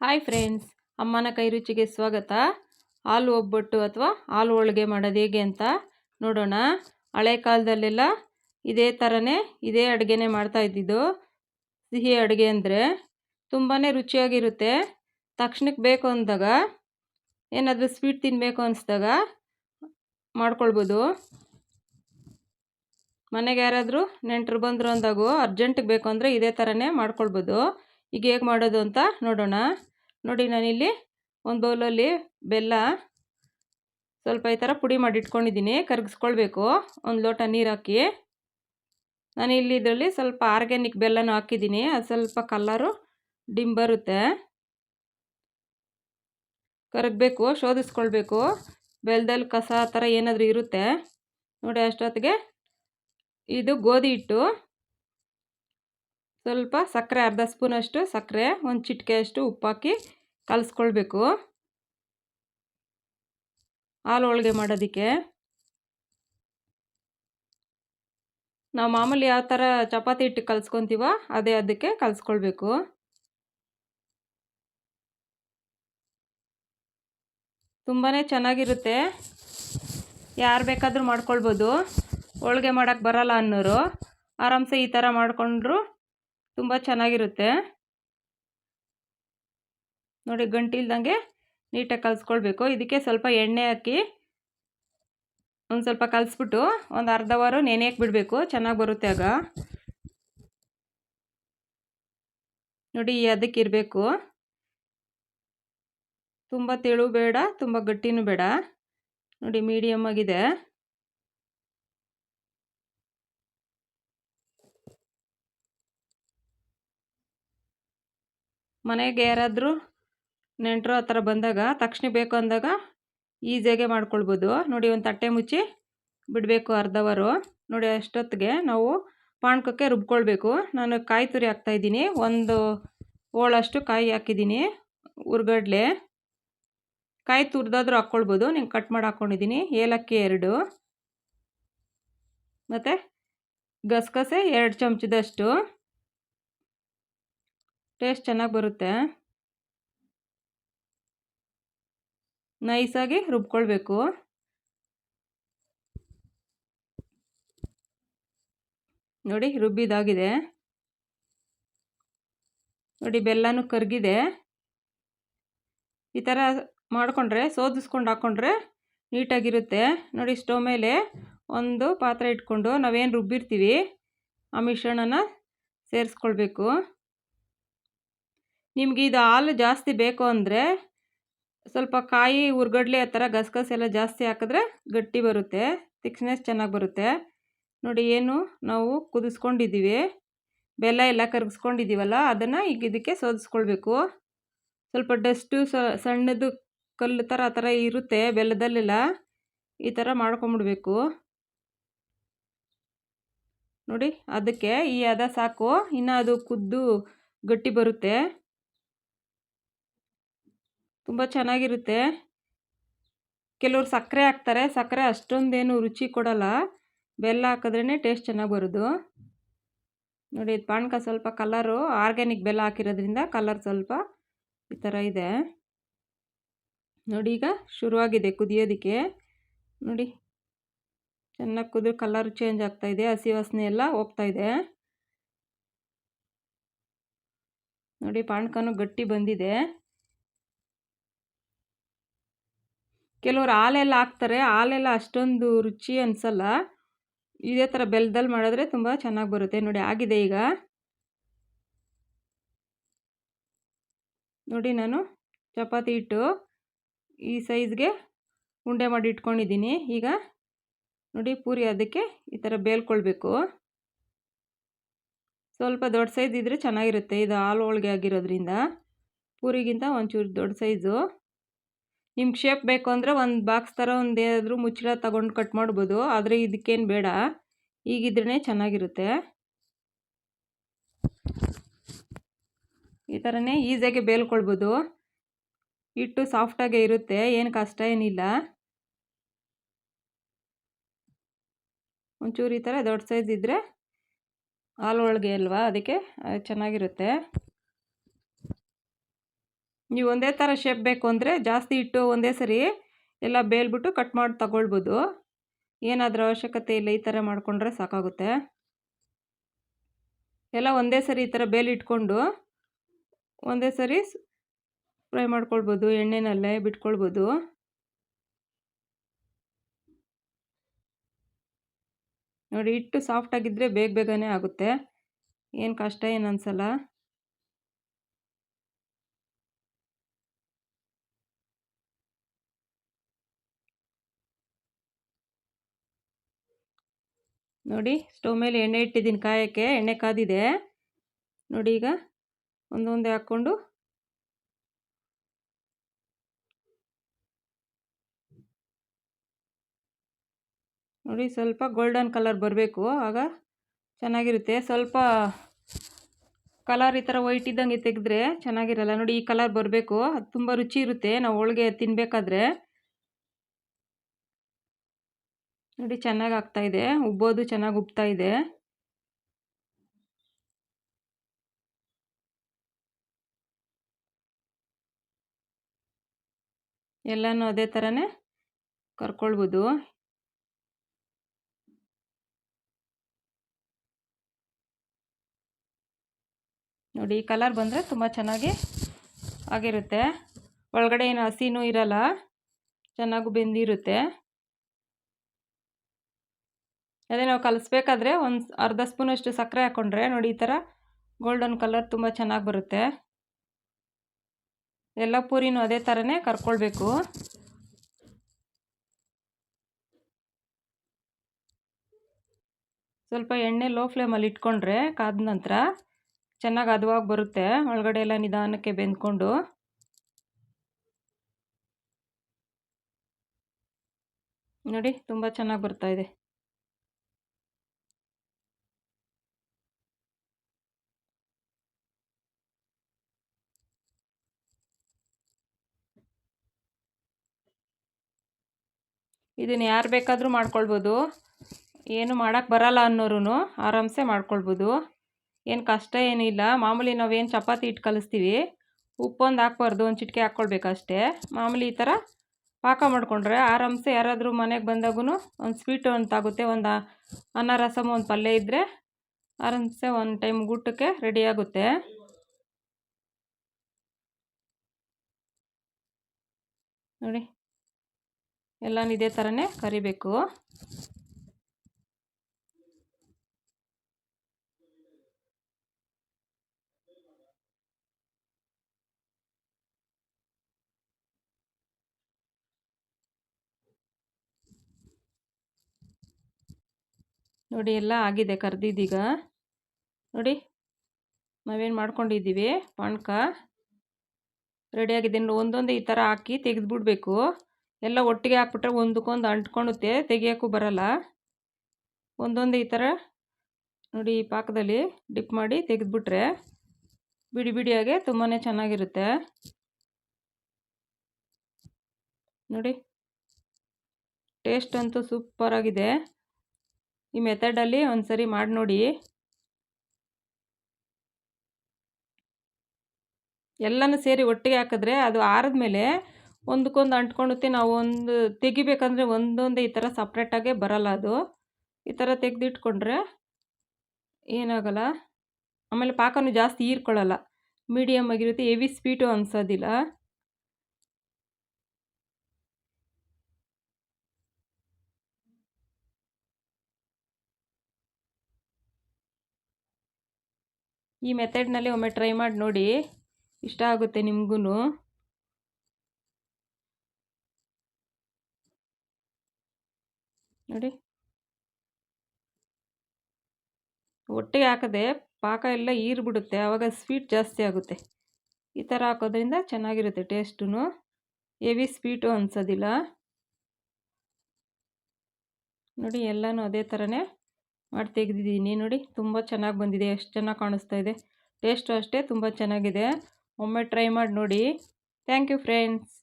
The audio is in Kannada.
ಹಾಯ್ ಫ್ರೆಂಡ್ಸ್ ಅಮ್ಮನ ಕೈ ರುಚಿಗೆ ಸ್ವಾಗತ. ಹಾಲು ಒಬ್ಬಟ್ಟು ಅಥವಾ ಹಾಲು ಹೋಳಿಗೆ ಮಾಡೋದು ಹೇಗೆ ಅಂತ ನೋಡೋಣ. ಹಳೆ ಕಾಲದಲ್ಲೆಲ್ಲ ಇದೇ ಥರನೇ ಇದೇ ಅಡುಗೆನೇ ಮಾಡ್ತಾ ಇದ್ದಿದ್ದು. ಸಿಹಿ ಅಡುಗೆ ಅಂದರೆ ತುಂಬಾ ರುಚಿಯಾಗಿರುತ್ತೆ. ತಕ್ಷಣಕ್ಕೆ ಬೇಕು ಅಂದಾಗ, ಏನಾದರೂ ಸ್ವೀಟ್ ತಿನ್ನಬೇಕು ಅನಿಸ್ದಾಗ ಮಾಡ್ಕೊಳ್ಬೋದು. ಮನೆಗೆ ಯಾರಾದರೂ ನೆಂಟರು ಬಂದರು ಅಂದಾಗೂ ಅರ್ಜೆಂಟಿಗೆ ಬೇಕು ಅಂದರೆ ಇದೇ ಥರನೇ ಮಾಡ್ಕೊಳ್ಬೋದು. ಈಗ ಹೇಗೆ ಮಾಡೋದು ಅಂತ ನೋಡೋಣ. ನೋಡಿ ನಾನಿಲ್ಲಿ ಒಂದು ಬೌಲಲ್ಲಿ ಬೆಲ್ಲ ಸ್ವಲ್ಪ ಈ ಥರ ಪುಡಿ ಮಾಡಿ ಇಟ್ಕೊಂಡಿದ್ದೀನಿ, ಕರಗಿಸ್ಕೊಳ್ಬೇಕು. ಒಂದು ಲೋಟ ನೀರು ಹಾಕಿ. ನಾನು ಇಲ್ಲಿ ಇದರಲ್ಲಿ ಸ್ವಲ್ಪ ಆರ್ಗ್ಯಾನಿಕ್ ಬೆಲ್ಲನೂ ಹಾಕಿದ್ದೀನಿ, ಅದು ಸ್ವಲ್ಪ ಕಲ್ಲರು ಡಿಮ್ ಬರುತ್ತೆ. ಕರಗಬೇಕು, ಶೋಧಿಸ್ಕೊಳ್ಬೇಕು. ಬೆಲ್ಲದಲ್ಲಿ ಕಸ ಆ ಥರ ಏನಾದರೂ ಇರುತ್ತೆ. ನೋಡಿ ಅಷ್ಟೊತ್ತಿಗೆ ಇದು ಗೋಧಿ ಹಿಟ್ಟು. ಸ್ವಲ್ಪ ಸಕ್ಕರೆ, ಅರ್ಧ ಸ್ಪೂನಷ್ಟು ಸಕ್ಕರೆ, ಒಂದು ಚಿಟಿಕೆಯಷ್ಟು ಉಪ್ಪಾಕಿ ಕಲಿಸ್ಕೊಳ್ಬೇಕು. ಹಾಲು ಹೋಳಿಗೆ ಮಾಡೋದಕ್ಕೆ. ನಾವು ಮಾಮೂಲಿ ಯಾವ ಥರ ಚಪಾತಿ ಹಿಟ್ಟು ಕಲಿಸ್ಕೊತೀವ ಅದೇ ಅದಕ್ಕೆ ಕಲಿಸ್ಕೊಳ್ಬೇಕು. ತುಂಬಾ ಚೆನ್ನಾಗಿರುತ್ತೆ. ಯಾರು ಬೇಕಾದರೂ ಮಾಡ್ಕೊಳ್ಬೋದು. ಹೋಳಿಗೆ ಮಾಡೋಕ್ಕೆ ಬರಲ್ಲ ಅನ್ನೋರು. ಆರಾಮ್ಸೆ ಈ ಥರ ಮಾಡಿಕೊಂಡ್ರು ತುಂಬ ಚೆನ್ನಾಗಿರುತ್ತೆ. ನೋಡಿ ಗಂಟಿಲ್ದಂಗೆ ನೀಟಾಗಿ ಕಲಿಸ್ಕೊಳ್ಬೇಕು. ಇದಕ್ಕೆ ಸ್ವಲ್ಪ ಎಣ್ಣೆ ಹಾಕಿ ಒಂದು ಸ್ವಲ್ಪ ಕಲಿಸ್ಬಿಟ್ಟು ಒಂದು ಅರ್ಧ ವಾರ ನೆನೆಯಕ್ಕೆ ಬಿಡಬೇಕು ಚೆನ್ನಾಗಿ ಬರುತ್ತೆ ಆಗ. ನೋಡಿ ಅದಕ್ಕೆ ಇರಬೇಕು. ತುಂಬ ತೆಳು ಬೇಡ, ತುಂಬ ಗಟ್ಟಿನೂ ಬೇಡ. ನೋಡಿ ಮೀಡಿಯಮ್ ಆಗಿದೆ. ಮನೆಗೆ ಯಾರಾದರೂ ನೆಂಟರು ಆ ಥರ ಬಂದಾಗ, ತಕ್ಷಣ ಬೇಕು ಅಂದಾಗ ಈಸಿಯಾಗೆ ಮಾಡ್ಕೊಳ್ಬೋದು. ನೋಡಿ ಒಂದು ತಟ್ಟೆ ಮುಚ್ಚಿ ಬಿಡಬೇಕು ಅರ್ಧ ಅವರು. ನೋಡಿ ಅಷ್ಟೊತ್ತಿಗೆ ನಾವು ಪಾಣ್ಕಕ್ಕೆ ರುಬ್ಕೊಳ್ಬೇಕು. ನಾನು ಕಾಯಿ ತುರಿ ಹಾಕ್ತಾಯಿದ್ದೀನಿ ಒಂದು ಹೋಳಷ್ಟು ಕಾಯಿ ಹಾಕಿದ್ದೀನಿ ಉರ್ಗಡ್ಲೆ ಕಾಯಿ ತುರಿದಾದ್ರೂ ಹಾಕ್ಕೊಳ್ಬೋದು. ನಿಂಗೆ ಕಟ್ ಮಾಡಿ ಹಾಕ್ಕೊಂಡಿದ್ದೀನಿ ಏಲಕ್ಕಿ ಎರಡು. ಮತ್ತು ಗಸಗಸೆ ಎರಡು ಚಮಚದಷ್ಟು. ಟೇಸ್ಟ್ ಚೆನ್ನಾಗಿ ಬರುತ್ತೆ. ನೈಸಾಗಿ ರುಬ್ಕೊಳ್ಬೇಕು. ನೋಡಿ ರುಬ್ಬಿದಾಗಿದೆ. ನೋಡಿ ಬೆಲ್ಲನೂ ಕರಗಿದೆ. ಈ ಥರ ಮಾಡಿಕೊಂಡ್ರೆ, ಸೋದಿಸ್ಕೊಂಡು ಹಾಕ್ಕೊಂಡ್ರೆ ನೀಟಾಗಿರುತ್ತೆ. ನೋಡಿ ಸ್ಟವ್ ಮೇಲೆ ಒಂದು ಪಾತ್ರೆ ಇಟ್ಕೊಂಡು ನಾವೇನು ರುಬ್ಬಿರ್ತೀವಿ, ಆ ಮಿಶ್ರಣನ ಸೇರಿಸ್ಕೊಳ್ಬೇಕು. ನಿಮಗೆ ಇದು ಹಾಲು ಜಾಸ್ತಿ ಬೇಕು ಅಂದರೆ ಸ್ವಲ್ಪ ಕಾಯಿ ಉರ್ಗಡ್ಲೆ ಆ ಥರ ಗಸಗಸೆ ಎಲ್ಲ ಜಾಸ್ತಿ ಹಾಕಿದ್ರೆ ಗಟ್ಟಿ ಬರುತ್ತೆ ತಿಕ್ಸ್ನೆಸ್ ಚೆನ್ನಾಗಿ ಬರುತ್ತೆ. ನೋಡಿ ಏನು, ನಾವು ಕುದಿಸ್ಕೊಂಡಿದ್ದೀವಿ. ಬೆಲ್ಲ ಎಲ್ಲ ಕರಗಿಸ್ಕೊಂಡಿದ್ದೀವಲ್ಲ, ಅದನ್ನು ಈಗ ಇದಕ್ಕೆ ಸೋದಿಸ್ಕೊಳ್ಬೇಕು. ಸ್ವಲ್ಪ ಡಸ್ಟು ಸಣ್ಣದು ಕಲ್ಲು ಥರ, ಆ ಥರ ಇರುತ್ತೆ ಬೆಲ್ಲದಲ್ಲೆಲ್ಲ. ಈ ಥರ ಮಾಡ್ಕೊಂಬಿಡ್ಬೇಕು. ನೋಡಿ, ಅದಕ್ಕೆ ಈ ಅದ ಸಾಕು. ಇನ್ನು ಅದು ಕುದ್ದು ಗಟ್ಟಿ ಬರುತ್ತೆ. ತುಂಬ ಚೆನ್ನಾಗಿರುತ್ತೆ. ಕೆಲವರು ಸಕ್ಕರೆ ಹಾಕ್ತಾರೆ. ಸಕ್ಕರೆ ಅಷ್ಟೊಂದೇನು ರುಚಿ ಕೊಡಲ್ಲ. ಬೆಲ್ಲ ಹಾಕಿದ್ರೇ ಟೇಸ್ಟ್ ಚೆನ್ನಾಗಿ ಬರೋದು. ನೋಡಿ, ಇದು ಪಾನಕ ಸ್ವಲ್ಪ ಕಲರು ಆರ್ಗ್ಯಾನಿಕ್ ಬೆಲ್ಲ ಹಾಕಿರೋದ್ರಿಂದ ಕಲರ್ ಸ್ವಲ್ಪ ಈ ಥರ ಇದೆ. ನೋಡಿ, ಈಗ ಶುರುವಾಗಿದೆ ಕುದಿಯೋದಕ್ಕೆ. ನೋಡಿ, ಚೆನ್ನಾಗಿ ಕುದ್ರೆ ಕಲರ್ ಚೇಂಜ್ ಆಗ್ತಾಯಿದೆ ಹಸಿ ವಾಸನೆ ಎಲ್ಲ ಹೋಗ್ತಾಯಿದೆ ನೋಡಿ, ಪಾನಕನೂ ಗಟ್ಟಿ ಬಂದಿದೆ. ಕೆಲವರು ಹಾಲೆಲ್ಲ ಹಾಕ್ತಾರೆ, ಹಾಲೆಲ್ಲ ಅಷ್ಟೊಂದು ರುಚಿ ಅನಿಸಲ್ಲ. ಇದೇ ಥರ ಬೆಲ್ದಲ್ಲಿ ಮಾಡಿದ್ರೆ ತುಂಬ ಚೆನ್ನಾಗಿ ಬರುತ್ತೆ. ನೋಡಿ, ಆಗಿದೆ ಈಗ. ನೋಡಿ, ನಾನು ಚಪಾತಿ ಹಿಟ್ಟು ಈ ಸೈಜ್ಗೆ ಉಂಡೆ ಮಾಡಿ ಇಟ್ಕೊಂಡಿದ್ದೀನಿ. ಈಗ ನೋಡಿ, ಪೂರಿ ಅದಕ್ಕೆ ಈ ಥರ ಬೇಲ್ಕೊಳ್ಬೇಕು. ಸ್ವಲ್ಪ ದೊಡ್ಡ ಸೈಜ್ ಇದ್ದರೆ ಚೆನ್ನಾಗಿರುತ್ತೆ. ಇದು ಹಾಲು ಹೋಳಿಗೆ ಆಗಿರೋದ್ರಿಂದ. ಪೂರಿಗಿಂತ ಒಂಚೂರು ದೊಡ್ಡ ಸೈಜು. ನಿಮ್ಗೆ ಶೇಪ್ ಬೇಕು ಅಂದರೆ ಒಂದು ಬಾಕ್ಸ್ ಥರ ಒಂದು ಏನಾದರೂ ಮುಚ್ಚಳ ತಗೊಂಡು ಕಟ್ ಮಾಡ್ಬೋದು. ಆದರೆ ಇದಕ್ಕೇನು ಬೇಡ. ಈಗಿದ್ರೇ ಚೆನ್ನಾಗಿರುತ್ತೆ. ಈ ಥರನೇ ಈಸಿಯಾಗಿ ಬೇಲ್ಕೊಳ್ಬೋದು. ಹಿಟ್ಟು ಸಾಫ್ಟಾಗೆ ಇರುತ್ತೆ. ಏನು ಕಷ್ಟ ಏನಿಲ್ಲ. ಒಂಚೂರು ಈ ಥರ ದೊಡ್ಡ ಸೈಜ್ ಇದ್ದರೆ ಹಾಲು ಒಳಗೆ ಅಲ್ವಾ? ಅದಕ್ಕೆ ಚೆನ್ನಾಗಿರುತ್ತೆ. ನೀವು ಒಂದೇ ಥರ ಶೇಪ್ ಬೇಕು ಅಂದರೆ ಜಾಸ್ತಿ ಇಟ್ಟು ಒಂದೇ ಸರಿ ಎಲ್ಲ ಬೇಲ್ಬಿಟ್ಟು ಕಟ್ ಮಾಡಿ ತಗೊಳ್ಬೋದು. ಏನಾದರೂ ಅವಶ್ಯಕತೆ ಇಲ್ಲ ಈ ಥರ ಮಾಡಿಕೊಂಡ್ರೆ ಸಾಕಾಗುತ್ತೆ. ಎಲ್ಲ ಒಂದೇ ಸರಿ ಈ ಥರ ಬೇಲ್ ಇಟ್ಕೊಂಡು ಒಂದೇ ಸರಿ ಫ್ರೈ ಮಾಡ್ಕೊಳ್ಬೋದು, ಎಣ್ಣೆನಲ್ಲೇ ಬಿಟ್ಕೊಳ್ಬೋದು. ನೋಡಿ ಹಿಟ್ಟು ಸಾಫ್ಟಾಗಿದ್ದರೆ ಬೇಗ ಬೇಗನೆ ಆಗುತ್ತೆ. ಏನು ಕಷ್ಟ, ಏನು ಅನಿಸಲ್ಲ. ನೋಡಿ, ಸ್ಟವ್ ಮೇಲೆ ಎಣ್ಣೆ ಇಟ್ಟಿದ್ದೀನಿ ಕಾಯೋಕ್ಕೆ, ಎಣ್ಣೆ ಕಾದಿದೆ. ನೋಡಿ ಈಗ, ಒಂದೊಂದೇ ಹಾಕ್ಕೊಂಡು. ನೋಡಿ, ಸ್ವಲ್ಪ ಗೋಲ್ಡನ್ ಕಲರ್ ಬರಬೇಕು, ಆಗ ಚೆನ್ನಾಗಿರುತ್ತೆ. ಸ್ವಲ್ಪ ಕಲರ್ ಈ ಥರ ವೈಟ್ ಇದ್ದಂಗೆ ತೆಗೆದ್ರೆ ಚೆನ್ನಾಗಿರಲ್ಲ. ನೋಡಿ, ಈ ಕಲರ್ ಬರಬೇಕು, ಅದು ತುಂಬ ರುಚಿ ಇರುತ್ತೆ. ನಾವು ಹೋಳಿಗೆ ತಿನ್ನಬೇಕಾದ್ರೆ ನೋಡಿ, ಚೆನ್ನಾಗಿ ಆಗ್ತಾ ಇದೆ. ಉಬ್ಬೋದು ಚೆನ್ನಾಗಿ ಉಬ್ತಾ ಇದೆ. ಎಲ್ಲನೂ ಅದೇ ಥರನೇ ಕರ್ಕೊಳ್ಬೋದು. ನೋಡಿ ಕಲರ್ ಬಂದರೆ ತುಂಬ ಚೆನ್ನಾಗಿ ಆಗಿರುತ್ತೆ. ಒಳಗಡೆ ಏನು ಹಸಿನೂ ಇರಲ್ಲ. ಚೆನ್ನಾಗೂ ಬೆಂದಿರುತ್ತೆ. ಅದೇ ನಾವು ಕಲಿಸ್ಬೇಕಾದ್ರೆ ಒಂದು ಅರ್ಧ ಸ್ಪೂನಷ್ಟು ಸಕ್ಕರೆ ಹಾಕ್ಕೊಂಡ್ರೆ ನೋಡಿ ಈ ಥರ ಗೋಲ್ಡನ್ ಕಲರ್ ತುಂಬ ಚೆನ್ನಾಗಿ ಬರುತ್ತೆ. ಎಲ್ಲ ಪೂರಿನೂ ಅದೇ ಥರನೇ ಕರ್ಕೊಳ್ಬೇಕು. ಸ್ವಲ್ಪ ಎಣ್ಣೆ ಲೋ ಫ್ಲೇಮಲ್ಲಿ ಇಟ್ಕೊಂಡ್ರೆ ಕಾದ ನಂತರ ಚೆನ್ನಾಗಿ ಅದುವಾಗಿ ಬರುತ್ತೆ. ಒಳಗಡೆ ಎಲ್ಲ ನಿಧಾನಕ್ಕೆ ಬೆಂದ್ಕೊಂಡು. ನೋಡಿ ತುಂಬ ಚೆನ್ನಾಗಿ ಬರ್ತಾಯಿದೆ ಇದನ್ನು ಯಾರು ಬೇಕಾದರೂ ಮಾಡ್ಕೊಳ್ಬೋದು. ಏನು ಮಾಡೋಕ್ಕೆ ಬರಲ್ಲ ಅನ್ನೋರು ಆರಾಮ್ಸೆ ಮಾಡ್ಕೊಳ್ಬೋದು. ಏನು ಕಷ್ಟ ಏನಿಲ್ಲ ಮಾಮೂಲಿ ನಾವೇನು ಚಪಾತಿ ಇಟ್ಟು ಕಲಿಸ್ತೀವಿ. ಉಪ್ಪೊಂದು ಹಾಕ್ಬಾರ್ದು, ಒಂದು ಚಿಟಿಕೆ ಹಾಕ್ಕೊಳ್ಬೇಕಷ್ಟೇ ಮಾಮೂಲಿ ಈ ಥರ ಪಾಕ ಮಾಡಿಕೊಂಡ್ರೆ ಆರಾಮ್ಸೆ ಯಾರಾದರೂ ಮನೆಗೆ ಬಂದಾಗೂ ಒಂದು ಸ್ವೀಟ್ ಅಂತಾಗುತ್ತೆ ಒಂದು ಅನ್ನ ರಸಮ್ ಒಂದು ಪಲ್ಯ ಇದ್ದರೆ ಆರಾಮ್ಸೆ ಒಂದು ಟೈಮ್ ಊಟಕ್ಕೆ ರೆಡಿಯಾಗುತ್ತೆ ನೋಡಿ. ಎಲ್ಲನೂ ಇದೇ ಥರನೇ ಕರಿಬೇಕು. ನೋಡಿ, ಎಲ್ಲ ಆಗಿದೆ ಕರೆದಿದ್ದೀಗ ನೋಡಿ, ನಾವೇನು ಮಾಡ್ಕೊಂಡಿದ್ದೀವಿ ಪಾಣಕ ರೆಡಿಯಾಗಿದೆ ಒಂದೊಂದೇ ಈ ಥರ ಹಾಕಿ ತೆಗೆದುಬಿಡ್ಬೇಕು. ಎಲ್ಲ ಒಟ್ಟಿಗೆ ಹಾಕ್ಬಿಟ್ರೆ ಒಂದಕ್ಕೊಂದು ಅಂಟ್ಕೊಳುತ್ತೆ ತೆಗಿಯೋಕ್ಕೂ ಬರಲ್ಲ. ಒಂದೊಂದು ಈ ಥರ ನೋಡಿ ಈ ಪಾಕದಲ್ಲಿ ಡಿಪ್ ಮಾಡಿ ತೆಗೆದುಬಿಟ್ರೆ ಬಿಡಿ ಬಿಡಿಯಾಗೆ ತುಂಬಾ ಚೆನ್ನಾಗಿರುತ್ತೆ. ನೋಡಿ ಟೇಸ್ಟ್ ಅಂತೂ ಸೂಪರಾಗಿದೆ. ಈ ಮೆಥಡಲ್ಲಿ ಒಂದು ಸರಿ ಮಾಡಿ ನೋಡಿ. ಎಲ್ಲನೂ ಸೇರಿ ಒಟ್ಟಿಗೆ ಹಾಕಿದ್ರೆ ಅದು ಆರಿದ್ಮೇಲೆ ಒಂದಕ್ಕೊಂದು ಅಂಟ್ಕೊಳುತ್ತೆ ನಾವು ಒಂದು ತೆಗಿಬೇಕಂದ್ರೆ ಒಂದೊಂದೇ ಈ ಥರ ಸಪ್ರೇಟಾಗೆ ಬರಲ್ಲ ಅದು. ಈ ಥರ ತೆಗೆದಿಟ್ಕೊಂಡ್ರೆ ಏನಾಗಲ್ಲ. ಆಮೇಲೆ ಪಾಕನೂ ಜಾಸ್ತಿ ಹೀರ್ಕೊಳ್ಳಲ್ಲ. ಮೀಡಿಯಮ್ ಆಗಿರುತ್ತೆ ಹೆವಿ ಸ್ವೀಟು ಅನ್ಸೋದಿಲ್ಲ. ಈ ಮೆಥಡ್ನಲ್ಲಿ ಒಮ್ಮೆ ಟ್ರೈ ಮಾಡಿ ನೋಡಿ. ಇಷ್ಟ ಆಗುತ್ತೆ ನಿಮಗೂ ನೋಡಿ. ಒಟ್ಟಿಗೆ ಹಾಕದೆ ಪಾಕ ಎಲ್ಲ ಈರ್ಬಿಡುತ್ತೆ ಆವಾಗ ಸ್ವೀಟ್ ಜಾಸ್ತಿ ಆಗುತ್ತೆ. ಈ ಥರ ಹಾಕೋದ್ರಿಂದ ಚೆನ್ನಾಗಿರುತ್ತೆ ಟೇಸ್ಟೂ ಹೆವಿ ಸ್ವೀಟು ಅನ್ಸೋದಿಲ್ಲ. ನೋಡಿ, ಎಲ್ಲನೂ ಅದೇ ಥರನೇ ಮಾಡಿ ತೆಗೆದಿದ್ದೀನಿ. ನೋಡಿ, ತುಂಬ ಚೆನ್ನಾಗಿ ಬಂದಿದೆ, ಎಷ್ಟು ಚೆನ್ನಾಗಿ ಕಾಣಿಸ್ತಾ ಇದೆ. ಟೇಸ್ಟು ಅಷ್ಟೇ ತುಂಬ ಚೆನ್ನಾಗಿದೆ. ಒಮ್ಮೆ ಟ್ರೈ ಮಾಡಿ ನೋಡಿ. Thank you friends